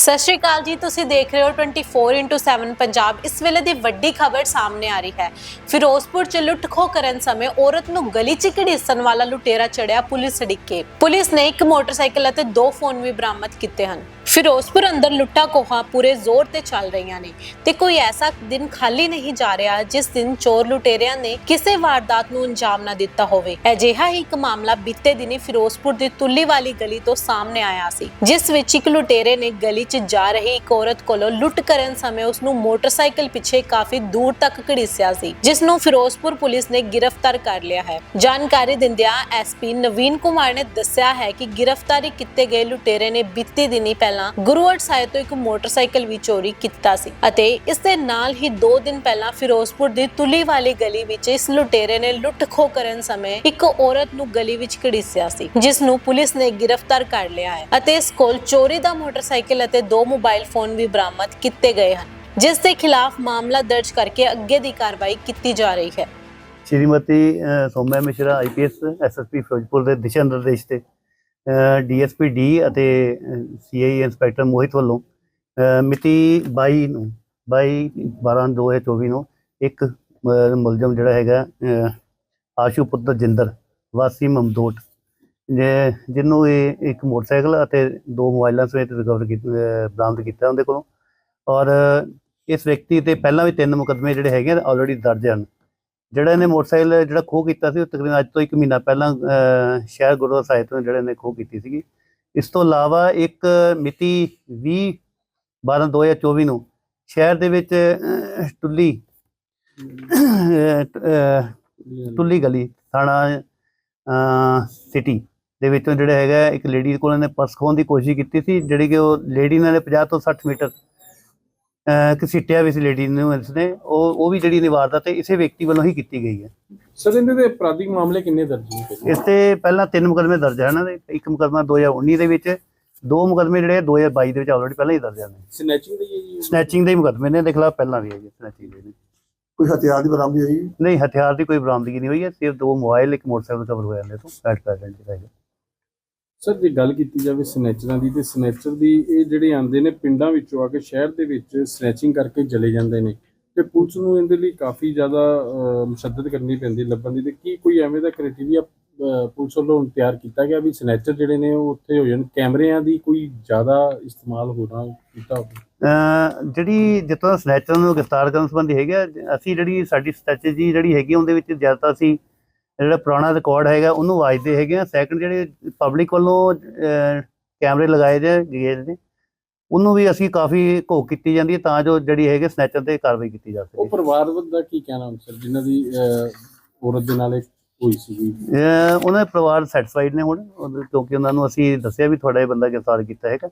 ਸਤਿ ਸ਼੍ਰੀ ਅਕਾਲ ਜੀ, ਤੁਸੀਂ ਦੇਖ ਰਹੇ ਹੋ 24x7 ਪੰਜਾਬ। ਇਸ ਵੇਲੇ ਦੀ ਵੱਡੀ ਖਬਰ ਸਾਹਮਣੇ ਆ ਰਹੀ ਹੈ। ਫਿਰੋਜ਼ਪੁਰ ਚ ਲੁੱਟ ਕਰਨ ਸਮੇਂ ਔਰਤ ਨੂੰ ਗਲੀ ਚ ਘੜੀਸਣ ਵਾਲਾ ਲੁਟੇਰਾ ਚੜਿਆ ਪੁਲਿਸ ਅੜਿੱਕੇ ਪੁਲਿਸ ਨੇ ਇੱਕ ਮੋਟਰਸਾਈਕਲ ਅਤੇ ਦੋ ਫੋਨ ਵੀ ਬਰਾਮਦ ਕੀਤੇ ਹਨ। ਫਿਰੋਜ਼ਪੁਰ ਅੰਦਰ ਲੁੱਟਾ ਕੋਹਾਂ ਪੂਰੇ ਜ਼ੋਰ ਤੇ ਚੱਲ ਰਹੀਆਂ ਨੇ ਤੇ ਕੋਈ ਐਸਾ ਦਿਨ ਖਾਲੀ ਨਹੀਂ ਜਾ ਰਿਹਾ ਜਿਸ ਦਿਨ ਚੋਰ ਲੁਟੇਰਿਆਂ ਨੇ ਕਿਸੇ ਵਾਰਦਾਤ ਨੂੰ ਅੰਜਾਮ ਨਾ ਦਿੱਤਾ ਹੋਵੇ। ਅਜਿਹਾ ਹੀ ਇੱਕ ਮਾਮਲਾ ਬੀਤੇ ਦਿਨੀ ਫਿਰੋਜ਼ਪੁਰ ਦੀ ਤੁੱਲੀ ਵਾਲੀ ਗਲੀ ਤੋਂ ਸਾਹਮਣੇ ਆਇਆ ਸੀ, ਜਿਸ ਵਿੱਚ ਇੱਕ ਲੁਟੇਰੇ ਨੇ ਗਲੀ 'ਚ ਜਾ ਰਹੀ ਇੱਕ ਔਰਤ ਕੋਲੋਂ ਲੁੱਟ ਕਰਨ ਸਮੇਂ ਉਸ ਨੂੰ ਮੋਟਰਸਾਈਕਲ ਪਿੱਛੇ ਕਾਫੀ ਦੂਰ ਤੱਕ ਘੜੀਸਿਆ ਸੀ ਜਿਸ ਨੂੰ ਫਿਰੋਜ਼ਪੁਰ ਪੁਲਿਸ ਨੇ ਗ੍ਰਿਫਤਾਰ ਕਰ ਲਿਆ ਹੈ। ਜਾਣਕਾਰੀ ਦਿੰਦਿਆਂ ਐਸਪੀ ਨਵੀਨ ਕੁਮਾਰ ਨੇ ਦੱਸਿਆ ਹੈ ਕਿ ਗ੍ਰਿਫਤਾਰੀ ਕੀਤੇ ਗਏ ਲੁਟੇਰੇ ਨੇ ਬੀਤੀ ਦਿਨੀ ਪਹਿਲਾਂ ਗੁਰੂਵਰਡ ਸਾਹਿਬ ਤੋਂ ਇੱਕ ਮੋਟਰਸਾਈਕਲ ਵੀ ਚੋਰੀ ਕੀਤਾ ਸੀ ਅਤੇ ਇਸ ਦੇ ਨਾਲ ਹੀ 2 ਦਿਨ ਪਹਿਲਾਂ ਫਿਰੋਜ਼ਪੁਰ ਦੀ ਤੁਲੀ ਵਾਲੀ ਗਲੀ ਵਿੱਚ ਇਸ ਲੁਟੇਰੇ ਨੇ ਲੁੱਟ ਖੋਹ ਕਰਨ ਸਮੇਂ ਇੱਕ ਔਰਤ ਨੂੰ ਗਲੀ ਵਿੱਚ ਘੜੀਸਿਆ ਸੀ ਜਿਸ ਨੂੰ ਪੁਲਿਸ ਨੇ ਗ੍ਰਿਫਤਾਰ ਕਰ ਲਿਆ ਹੈ ਅਤੇ ਇਸ ਕੋਲ ਚੋਰੀ ਦਾ ਮੋਟਰਸਾਈਕਲ ਅਤੇ ਦੋ ਮੋਬਾਈਲ ਫੋਨ ਵੀ ਬਰਾਮਦ ਕੀਤੇ ਗਏ ਹਨ ਜਿਸ ਦੇ ਖਿਲਾਫ ਮਾਮਲਾ ਦਰਜ ਕਰਕੇ ਅੱਗੇ ਦੀ ਕਾਰਵਾਈ ਕੀਤੀ ਜਾ ਰਹੀ ਹੈ। ਸ਼੍ਰੀਮਤੀ ਅ, ਮਿਸ਼ਰਾ ਆਈਪੀਐਸ ਐਸਐਸਪੀ ਫਿਰੋਜ਼ਪੁਰ ਦੇ ਦਿਸ਼ਾ ਨਿਰਦੇਸ਼ ਤੇ ਡੀਐਸਪੀ ਡੀ ਅਤੇ ਸੀਆਈ ਇੰਸਪੈਕਟਰ ਮੋਹਿਤ ਵੱਲੋਂ ਮਿਤੀ 22 ਨੂੰ 22 12 2024 ਨੂੰ ਇੱਕ ਮੁਲਜ਼ਮ ਜਿਹੜਾ ਹੈਗਾ ਆਸ਼ੂ ਪੁੱਤਰ ਜਿੰਦਰ ਵਾਸੀ ਮਮਦੋਟ ਜਿਹਨੂੰ ਇਹ ਇੱਕ ਮੋਟਰਸਾਈਕਲ ਅਤੇ ਦੋ ਮੋਬਾਈਲਾਂ ਸਮੇਤ ਰਿਕਵਰ ਬਰਾਮਦ ਕੀਤਾ ਉਹਦੇ ਕੋਲੋਂ। ਔਰ ਇਸ ਵਿਅਕਤੀ ਤੇ ਪਹਿਲਾਂ ਵੀ ਤਿੰਨ ਮੁਕੱਦਮੇ ਜਿਹੜੇ ਹੈਗੇ ਆਲਰੇਡੀ ਦਰਜ ਹਨ। ਜਿਹੜਾ ਇਹਨੇ ਮੋਟਰਸਾਈਕਲ ਜਿਹੜਾ ਖੋਹ ਕੀਤਾ ਸੀ, ਉਹ ਤਕਰੀਬਨ ਅੱਜ ਤੋਂ 1 ਮਹੀਨਾ ਪਹਿਲਾਂ ਸ਼ਹਿਰ ਗੁਰਦੁਆਰਾ ਸਾਹਿਬ ਤੋਂ ਜਿਹੜਾ ਇਹਨੇ ਖੋਹ ਕੀਤੀ ਸੀਗੀ। ਇਸ ਤੋਂ ਇਲਾਵਾ ਇੱਕ ਮਿਤੀ 20 12 2024 ਨੂੰ ਸ਼ਹਿਰ ਦੇ ਵਿੱਚ ਟੁੱਲੀ ਟੁੱਲੀ ਗਲੀ, ਥਾਣਾ ਸਿਟੀ ਦੇ ਵਿੱਚੋਂ ਜਿਹੜਾ ਹੈਗਾ ਇੱਕ ਲੇਡੀ ਕੋਲ ਇਹਨੇ ਪਰਸ ਖੋਹਣ ਦੀ ਕੋਸ਼ਿਸ਼ ਕੀਤੀ ਸੀ ਜਿਹੜੀ ਕਿ ਉਹ ਲੇਡੀ ਨੇ 50 ਤੋਂ 60 ਮੀਟਰ ਘਸੀਟਿਆ ਵੀ ਸੀ ਲੇਡੀ ਨੂੰ ਇਸਨੇ ਉਹ ਉਹ ਵੀ ਜਿਹੜੀ ਨਿਵਾਰਦਾਤ ਹੈ ਇਸੇ ਵਿਅਕਤੀ ਵੱਲੋਂ ਹੀ ਕੀਤੀ ਗਈ ਹੈ। ਸਰ ਇਹਦੇ ਤੇ ਅਪਰਾਧਿਕ ਮਾਮਲੇ ਕਿੰਨੇ ਦਰਜ ਨੇ? ਇਸ ਤੇ ਪਹਿਲਾਂ ਤਿੰਨ ਮੁਕਦਮੇ ਦਰਜ ਹਨ ਦੇ ਇੱਕ ਮੁਕਦਮਾ 2019 ਦੇ ਵਿੱਚ ਦੋ ਮੁਕਦਮੇ ਜਿਹੜੇ 2022 ਦੇ ਵਿੱਚ ਆਲਰੇਡੀ ਪਹਿਲਾਂ ਹੀ ਦਰਜ ਹਨ। ਸਨੈਚਿੰਗ ਦੀ ਹੈ ਜੀ ਸਨੈਚਿੰਗ ਦੇ ਹੀ ਮੁਕਦਮੇ ਨੇ ਦੇ ਖਿਲਾਫ ਪਹਿਲਾਂ ਵੀ ਹੈ ਜੀ ਸਨੈਚਿੰਗ ਦੇ ਨੇ। ਕੋਈ ਹਥਿਆਰ ਦੀ ਬਰਾਮਦੀ ਹੋਈ? ਨਹੀਂ ਹਥਿਆਰ ਦੀ ਕੋਈ ਬਰਾਮਦਗੀ ਨਹੀਂ ਹੋਈ ਹੈ ਸਿਰਫ ਦੋ ਮੋਬਾਈਲ ਇੱਕ ਮੋਟਰਸਾਈਕਲ ਕਵਰ ਹੋਇਆ ਨੇ ਤੋਂ ਐਟ ਪ੍ਰੈਜ਼ੈਂਟ ਜਿਹੜਾ ਹੈਗਾ ਸਰ ਜੇ ਗੱਲ ਕੀਤੀ ਜਾਵੇ ਸਨੈਚਰਾਂ ਦੀ ਤੇ ਸਨੈਚਰ ਦੀ ਇਹ ਜਿਹੜੇ ਆਂਦੇ ਨੇ ਪਿੰਡਾਂ ਵਿੱਚੋਂ ਆ ਕੇ ਸ਼ਹਿਰ ਦੇ ਵਿੱਚ ਸਨੈਚਿੰਗ ਕਰਕੇ ਚਲੇ ਜਾਂਦੇ ਨੇ ਤੇ ਪੁਲਿਸ ਨੂੰ ਇਹਦੇ ਲਈ ਕਾਫੀ ਜ਼ਿਆਦਾ ਅਹ, ਮੁਸ਼ੱਦਦ ਕਰਨੀ ਪੈਂਦੀ ਲੱਭਣ ਦੀ ਤੇ ਕੀ ਕੋਈ ਐਵੇਂ ਦਾ ਕ੍ਰਾਈਟੇਰੀਆ ਪੁਲਿਸ ਵੱਲੋਂ ਤਿਆਰ ਕੀਤਾ ਗਿਆ ਵੀ ਸਨੈਚਰ ਜਿਹੜੇ ਨੇ ਉਹ ਉੱਥੇ ਹੋ ਜਾਣ ਕੈਮਰਿਆਂ ਦੀ ਕੋਈ ਜ਼ਿਆਦਾ ਇਸਤੇਮਾਲ ਹੋਣਾ ਕੀਤਾ ਹੋਵੇ? ਜਿਹੜੀ ਜਿੱਥੋਂ ਸਨੈਚਰਾਂ ਨੂੰ ਗ੍ਰਿਫਤਾਰ ਕਰਨ ਸੰਬੰਧੀ ਹੈਗਾ ਅਸੀਂ ਜਿਹੜੀ ਸਾਡੀ ਸਟ੍ਰੈਟਜੀ ਜਿਹੜੀ ਹੈਗੀ ਉਹਦੇ ਵਿੱਚ ਜ਼ਿਆਦਾ ਅਸੀਂ ਜਿਹੜਾ ਪੁਰਾਣਾ ਰਿਕਾਰਡ ਹੈਗਾ ਉਹਨੂੰ ਵਾਜਦੇ ਹੈਗੇ ਆ। ਸੈਕੰਡ ਜਿਹੜੇ ਪਬਲਿਕ ਵੱਲੋਂ ਕੈਮਰੇ ਲਗਾਏ ਜੇ ਗਏ ਨੇ ਉਹਨੂੰ ਵੀ ਅਸੀਂ ਕਾਫੀ ਘੋਖ ਕੀਤੀ ਜਾਂਦੀ ਹੈ ਤਾਂ ਜੋ ਜਿਹੜੀ ਹੈਗੇ ਸਨੈਚਰ ਤੇ ਕਾਰਵਾਈ ਕੀਤੀ ਜਾ ਉਹ ਸਕੇ ਪਰਿਵਾਰ ਦਾ ਕੀ ਕਹਿਣਾ ਹੁਣ ਸਰ ਜਿਨ੍ਹਾਂ ਦੀ ਔਰਤ ਦੇ ਨਾਲ ਹੋਈ ਸੀਗੀ। ਉਹਨਾਂ ਦੇ ਪਰਿਵਾਰ ਸੈਟੀਸਫਾਈਡ ਨੇ ਹੁਣ। ਕਿਉਂਕਿ ਉਹਨਾਂ ਨੂੰ ਅਸੀਂ ਦੱਸਿਆ ਵੀ ਤੁਹਾਡਾ ਇਹ ਬੰਦਾ ਗ੍ਰਿਫਤਾਰ ਕੀਤਾ ਹੈਗਾ।